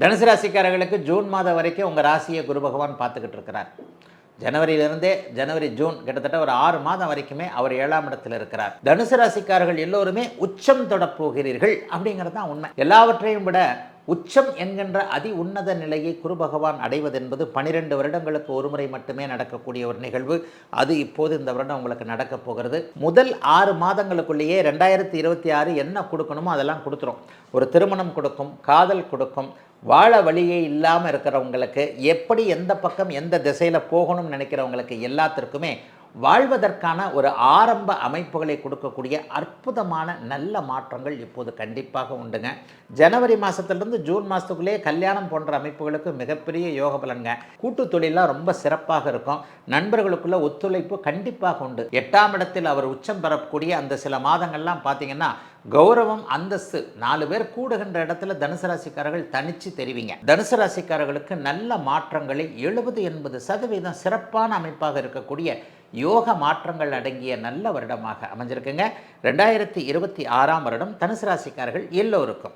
தனுசு ராசிக்காரர்களுக்கு ஜூன் மாதம் வரைக்கும் உங்கள் ராசியை குரு பகவான் பார்த்துக்கிட்டு இருக்கிறார். ஜனவரியிலிருந்தே ஜனவரி ஜூன் கிட்டத்தட்ட ஒரு ஆறு மாதம் வரைக்குமே அவர் ஏழாம் இடத்தில் இருக்கிறார். தனுசு ராசிக்காரர்கள் எல்லோருமே உச்சம் தொடப்போகிறீர்கள் அப்படிங்கிறது தான் உண்மை. எல்லாவற்றையும் விட உச்சம் என்கின்ற அதி உன்னத நிலையை குரு பகவான் அடைவதென்பது பனிரெண்டு வருடங்களுக்கு ஒரு முறை மட்டுமே நடக்கக்கூடிய ஒரு நிகழ்வு. அது இப்போது இந்த வருடம் உங்களுக்கு நடக்கப் போகிறது. முதல் ஆறு மாதங்களுக்குள்ளேயே ரெண்டாயிரத்தி இருபத்தி ஆறு என்ன கொடுக்கணுமோ அதெல்லாம் கொடுத்துரும். ஒரு திருமணம் கொடுக்கும் காதல் கொடுக்கும் வாழ வழியே இல்லாமல் இருக்கிறவங்களுக்கு எப்படி எந்த பக்கம் எந்த திசையில் போகணும்னு நினைக்கிறவங்களுக்கு எல்லாத்திற்குமே வாழ்வதற்கான ஒரு ஆரம்ப அமைப்புகளை கொடுக்கக்கூடிய அற்புதமான நல்ல மாற்றங்கள் இப்போது கண்டிப்பாக உண்டுங்க. ஜனவரி மாதத்துலேருந்து ஜூன் மாதத்துக்குள்ளேயே கல்யாணம் போன்ற அமைப்புகளுக்கு மிகப்பெரிய யோக பலன்ங்க. கூட்டு தொழிலாக ரொம்ப சிறப்பாக இருக்கும். நண்பர்களுக்குள்ள ஒத்துழைப்பு கண்டிப்பாக உண்டு. எட்டாம் இடத்தில் அவர் உச்சம் பெறக்கூடிய அந்த சில மாதங்கள்லாம் பார்த்தீங்கன்னா கௌரவம் அந்தஸ்து நாலு பேர் கூடுகின்ற இடத்துல தனுசு ராசிக்காரர்கள் தனிச்சு தெரிவிங்க. தனுசு ராசிக்காரர்களுக்கு நல்ல மாற்றங்களை எழுபது எண்பது சதவீதம் சிறப்பான அமைப்பாக இருக்கக்கூடிய யோக மாற்றங்கள் அடங்கிய நல்ல வருடமாக அமைஞ்சிருக்குங்க. ரெண்டாயிரத்தி இருபத்தி ஆறாம் வருடம் தனுசு ராசிக்காரர்கள் எல்லோருக்கும்.